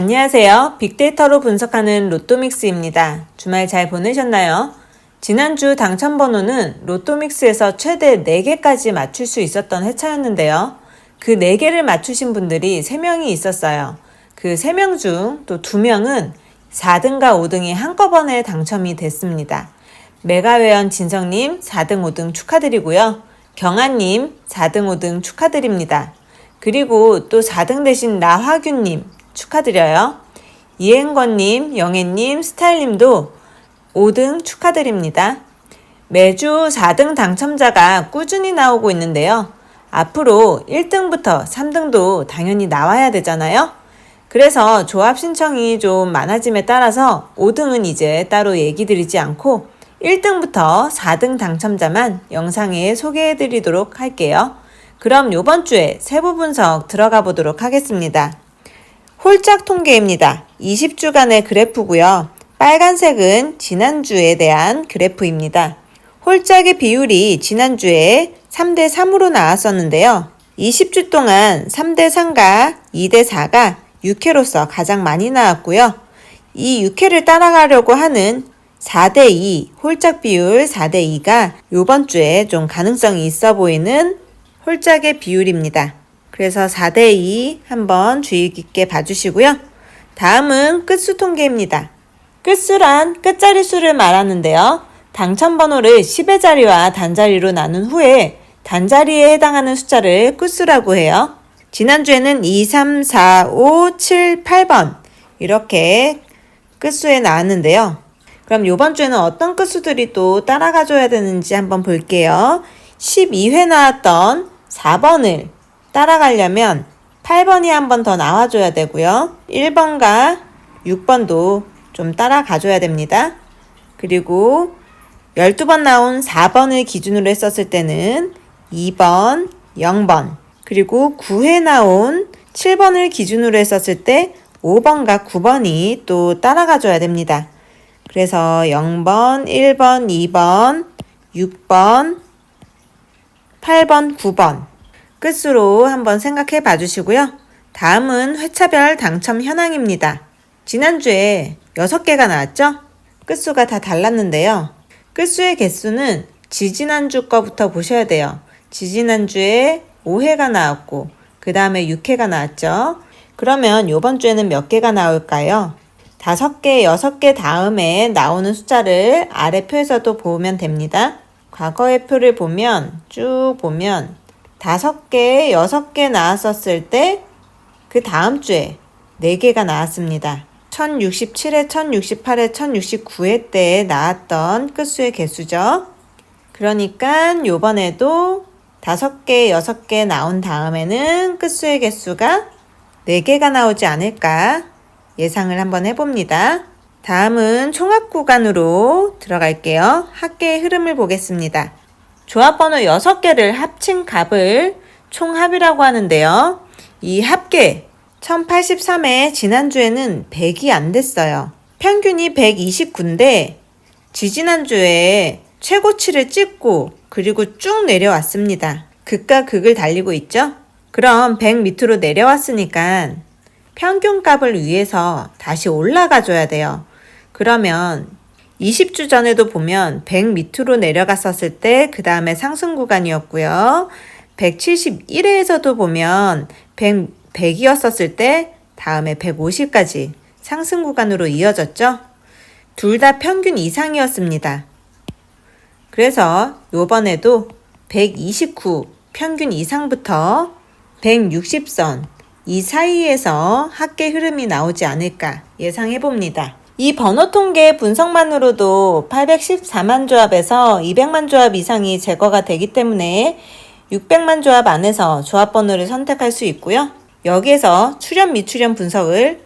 안녕하세요. 빅데이터로 분석하는 로또믹스입니다. 주말 잘 보내셨나요? 지난주 당첨 번호는 로또믹스에서 최대 4개까지 맞출 수 있었던 회차였는데요. 그 4개를 맞추신 분들이 3명이 있었어요. 그 3명 중 또 2명은 4등과 5등이 한꺼번에 당첨이 됐습니다. 메가회원 진성님 4등, 5등 축하드리고요. 경아님 4등, 5등 축하드립니다. 그리고 또 4등 되신 나화균님 축하드려요. 이행권님, 영애님, 스타일님도 5등 축하드립니다. 매주 4등 당첨자가 꾸준히 나오고 있는데요. 앞으로 1등부터 3등도 당연히 나와야 되잖아요. 그래서 조합 신청이 좀 많아짐에 따라서 5등은 이제 따로 얘기 드리지 않고 1등부터 4등 당첨자만 영상에 소개해 드리도록 할게요. 그럼 요번 주에 세부 분석 들어가 보도록 하겠습니다. 홀짝 통계입니다. 20주간의 그래프고요. 빨간색은 지난주에 대한 그래프입니다. 홀짝의 비율이 지난주에 3대 3으로 나왔었는데요. 20주 동안 3대 3과 2대 4가 6회로서 가장 많이 나왔고요. 이 6회를 따라가려고 하는 4대 2 홀짝 비율 4대 2가 요번 주에 좀 가능성이 있어 보이는 홀짝의 비율입니다. 그래서 4대 2 한번 주의 깊게 봐주시고요. 다음은 끝수 통계입니다. 끝수란 끝자리 수를 말하는데요. 당첨 번호를 10의 자리와 단자리로 나눈 후에 단자리에 해당하는 숫자를 끝수라고 해요. 지난주에는 2, 3, 4, 5, 7, 8번 이렇게 끝수에 나왔는데요. 그럼 이번 주에는 어떤 끝수들이 또 따라가줘야 되는지 한번 볼게요. 12회 나왔던 4번을 따라가려면 8번이 한 번 더 나와줘야 되고요. 1번과 6번도 좀 따라가줘야 됩니다. 그리고 12번 나온 4번을 기준으로 했었을 때는 2번, 0번, 그리고 9회 나온 7번을 기준으로 했었을 때 5번과 9번이 또 따라가줘야 됩니다. 그래서 0번, 1번, 2번, 6번, 8번, 9번 끝으로 한번 생각해 봐 주시고요. 다음은 회차별 당첨 현황입니다. 지난주에 6개가 나왔죠? 끝수가 다 달랐는데요. 끝수의 개수는 지지난주 거부터 보셔야 돼요. 지지난주에 5회가 나왔고, 그 다음에 6회가 나왔죠? 그러면 이번 주에는 몇 개가 나올까요? 다섯 개, 여섯 개 다음에 나오는 숫자를 아래 표에서도 보면 됩니다. 과거의 표를 보면 쭉 보면 다섯 개, 여섯 개 나왔었을 때 그 다음 주에 네 개가 나왔습니다. 1067회, 1068회, 1069회 때 나왔던 끝수의 개수죠. 그러니까 요번에도 다섯 개, 여섯 개 나온 다음에는 끝수의 개수가 네 개가 나오지 않을까 예상을 한번 해봅니다. 다음은 총합 구간으로 들어갈게요. 합계의 흐름을 보겠습니다. 조합번호 6개를 합친 값을 총합이라고 하는데요. 이 합계 1083에 지난주에는 100이 안 됐어요. 평균이 129인데 지지난주에 최고치를 찍고 그리고 쭉 내려왔습니다. 극과 극을 달리고 있죠? 그럼 100 밑으로 내려왔으니까 평균값을 위해서 다시 올라가 줘야 돼요. 그러면 20주 전에도 보면 100 밑으로 내려갔었을 때 그 다음에 상승 구간이었고요. 171회에서도 보면 100, 100이었었을 때 다음에 150까지 상승 구간으로 이어졌죠. 둘 다 평균 이상이었습니다. 그래서 요번에도 129 평균 이상부터 160선 이 사이에서 합계 흐름이 나오지 않을까 예상해 봅니다. 이 번호 통계 분석만으로도 814만 조합에서 200만 조합 이상이 제거가 되기 때문에 600만 조합 안에서 조합 번호를 선택할 수 있고요. 여기에서 출연 미출연 분석을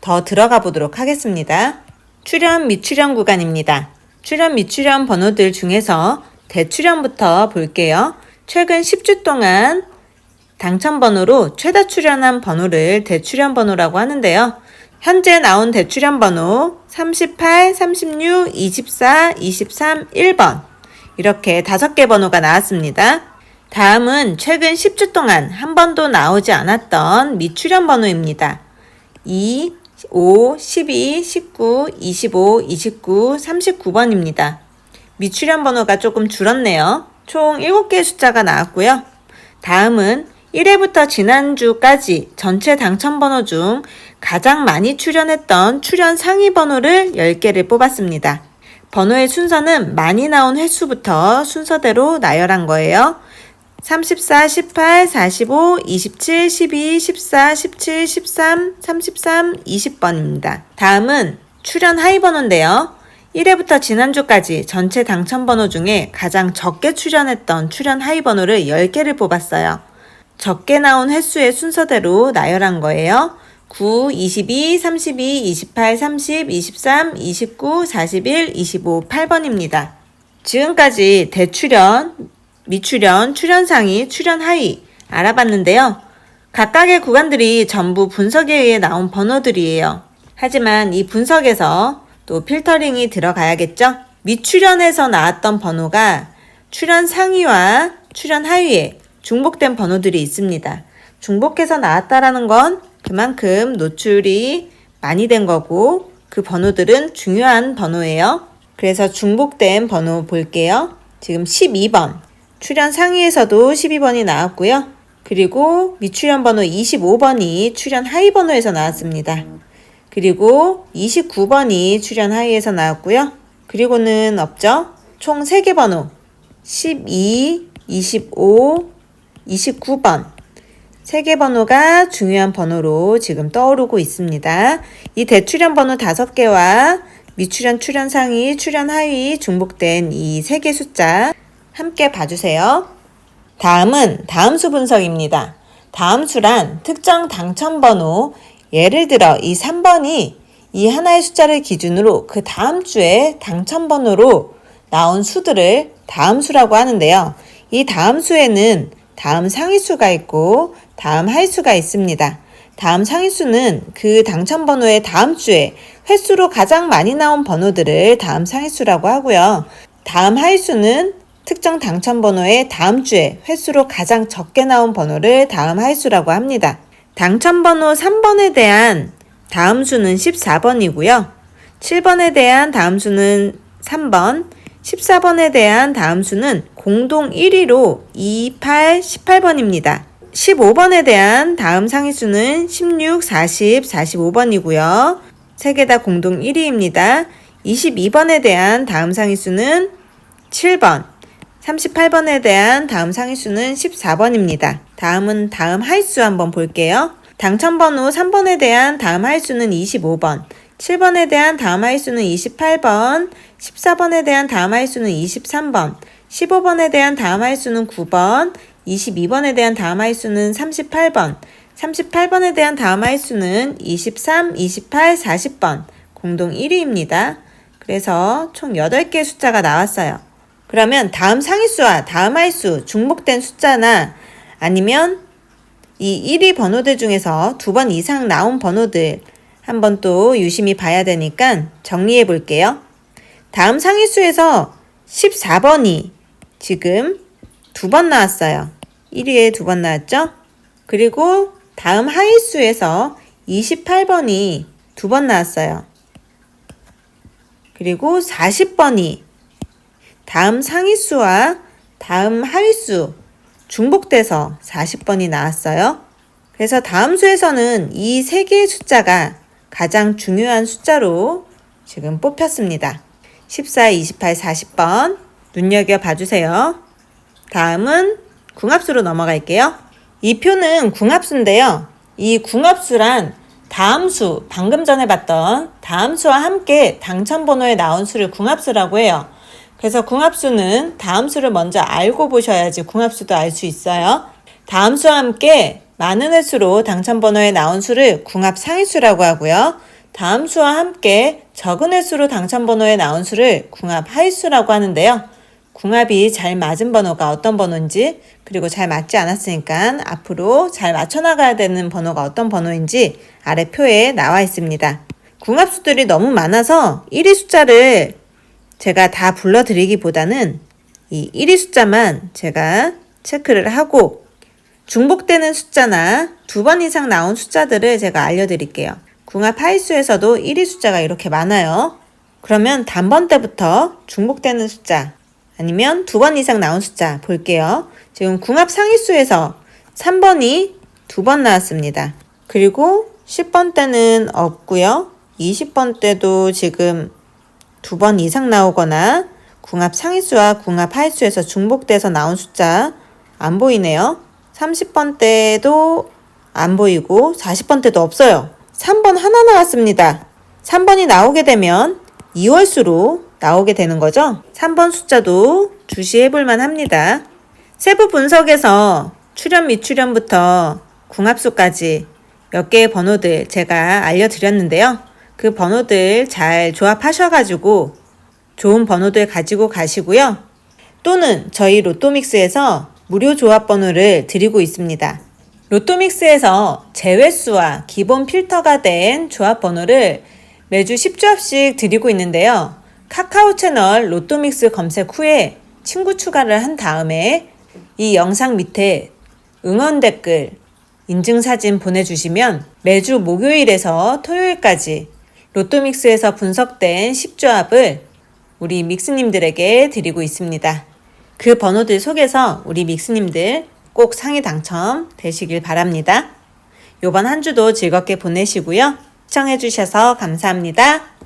더 들어가 보도록 하겠습니다. 출연 미출연 구간입니다. 출연 미출연 번호들 중에서 대출연부터 볼게요. 최근 10주 동안 당첨 번호로 최다 출연한 번호를 대출연 번호라고 하는데요. 현재 나온 대출연 번호 38, 36, 24, 23, 1번. 이렇게 다섯 개 번호가 나왔습니다. 다음은 최근 10주 동안 한 번도 나오지 않았던 미출연 번호입니다. 2, 5, 12, 19, 25, 29, 39번입니다. 미출현 번호가 조금 줄었네요. 총 7개의 숫자가 나왔고요. 다음은 1회부터 지난주까지 전체 당첨 번호 중 가장 많이 출연했던 출연 상위 번호를 10개를 뽑았습니다. 번호의 순서는 많이 나온 횟수부터 순서대로 나열한 거예요. 34, 18, 45, 27, 12, 14, 17, 13, 33, 20번입니다. 다음은 출연 하위 번호인데요. 1회부터 지난주까지 전체 당첨 번호 중에 가장 적게 출연했던 출연 하위 번호를 10개를 뽑았어요. 적게 나온 횟수의 순서대로 나열한 거예요. 9, 22, 32, 28, 30, 23, 29, 41, 25, 8번입니다. 지금까지 대출연, 미출연, 출연상위, 출연하위 알아봤는데요. 각각의 구간들이 전부 분석에 의해 나온 번호들이에요. 하지만 이 분석에서 또 필터링이 들어가야겠죠? 미출연에서 나왔던 번호가 출연 상위와 출연 하위에 중복된 번호들이 있습니다. 중복해서 나왔다라는 건 그만큼 노출이 많이 된 거고 그 번호들은 중요한 번호예요. 그래서 중복된 번호 볼게요. 지금 12번. 출연 상위에서도 12번이 나왔고요. 그리고 미출연 번호 25번이 출연 하위 번호에서 나왔습니다. 그리고 29번이 출연 하위에서 나왔고요. 그리고는 없죠. 총 3개 번호 12, 25, 29번. 세개 번호가 중요한 번호로 지금 떠오르고 있습니다. 이 대출연 번호 5개와 미출연, 출연 상위, 출연 하위 중복된 이 세 개 숫자 함께 봐주세요. 다음은 다음 수 분석입니다. 다음 수란 특정 당첨 번호, 예를 들어 이 3번이 이 하나의 숫자를 기준으로 그 다음 주에 당첨 번호로 나온 수들을 다음 수라고 하는데요. 이 다음 수에는 다음 상위수가 있고 다음 하위수가 있습니다. 다음 상위수는 그 당첨 번호의 다음 주에 횟수로 가장 많이 나온 번호들을 다음 상위수라고 하고요. 다음 하위수는 특정 당첨 번호의 다음 주에 횟수로 가장 적게 나온 번호를 다음 하위수라고 합니다. 당첨 번호 3번에 대한 다음 수는 14번이고요. 7번에 대한 다음 수는 3번, 14번에 대한 다음 수는 공동 1위로 2, 8, 18번입니다. 15번에 대한 다음 상위 수는 16, 40, 45번이고요. 세 개 다 공동 1위입니다. 22번에 대한 다음 상위 수는 7번, 38번에 대한 다음 상위 수는 14번입니다. 다음은 다음 하위수 한번 볼게요. 당첨번 호 3번에 대한 다음 하위수는 25번, 7번에 대한 다음 하위수는 28번, 14번에 대한 다음 하위수는 23번, 15번에 대한 다음 하위수는 9번, 22번에 대한 다음 하위수는 38번, 38번에 대한 다음 하위수는 23, 28, 40번, 공동 1위입니다. 그래서 총 8개의 숫자가 나왔어요. 그러면 다음 상위수와 다음 하위수 중복된 숫자나 아니면 이 1위 번호들 중에서 두 번 이상 나온 번호들 한번 또 유심히 봐야 되니까 정리해 볼게요. 다음 상위수에서 14번이 지금 두 번 나왔어요. 1위에 두 번 나왔죠? 그리고 다음 하위수에서 28번이 두 번 나왔어요. 그리고 40번이 다음 상위수와 다음 하위수 중복돼서 40번이 나왔어요. 그래서 다음 수에서는 이 세 개의 숫자가 가장 중요한 숫자로 지금 뽑혔습니다. 14, 28, 40번 눈여겨 봐주세요. 다음은 궁합수로 넘어갈게요. 이 표는 궁합수인데요. 이 궁합수란 다음 수, 방금 전에 봤던 다음 수와 함께 당첨 번호에 나온 수를 궁합수라고 해요. 그래서 궁합수는 다음 수를 먼저 알고 보셔야지 궁합수도 알 수 있어요. 다음 수와 함께 많은 횟수로 당첨 번호에 나온 수를 궁합 상위수라고 하고요. 다음 수와 함께 적은 횟수로 당첨 번호에 나온 수를 궁합 하위수라고 하는데요. 궁합이 잘 맞은 번호가 어떤 번호인지 그리고 잘 맞지 않았으니까 앞으로 잘 맞춰 나가야 되는 번호가 어떤 번호인지 아래 표에 나와 있습니다. 궁합수들이 너무 많아서 1위 숫자를 제가 다 불러드리기보다는 이 1위 숫자만 제가 체크를 하고 중복되는 숫자나 두 번 이상 나온 숫자들을 제가 알려드릴게요. 궁합 하이수에서도 1위 숫자가 이렇게 많아요. 그러면 단번 때부터 중복되는 숫자 아니면 두 번 이상 나온 숫자 볼게요. 지금 궁합 상위수에서 3번이 두 번 나왔습니다. 그리고 10번 때는 없고요. 20번 때도 지금 두 번 이상 나오거나 궁합 상위수와 궁합 하위수에서 중복돼서 나온 숫자 안 보이네요. 30번 때도 안 보이고 40번 때도 없어요. 3번 하나 나왔습니다. 3번이 나오게 되면 2월수로 나오게 되는 거죠. 3번 숫자도 주시해 볼만 합니다. 세부 분석에서 출현 미출현부터 궁합수까지 몇 개의 번호들 제가 알려드렸는데요. 그 번호들 잘 조합하셔가지고 좋은 번호들 가지고 가시고요. 또는 저희 로또믹스에서 무료 조합 번호를 드리고 있습니다. 로또믹스에서 제외수와 기본 필터가 된 조합 번호를 매주 10조합씩 드리고 있는데요. 카카오 채널 로또믹스 검색 후에 친구 추가를 한 다음에 이 영상 밑에 응원 댓글, 인증 사진 보내주시면 매주 목요일에서 토요일까지 로또믹스에서 분석된 10조합을 우리 믹스님들에게 드리고 있습니다. 그 번호들 속에서 우리 믹스님들 꼭 상위 당첨 되시길 바랍니다. 요번 한 주도 즐겁게 보내시고요. 시청해주셔서 감사합니다.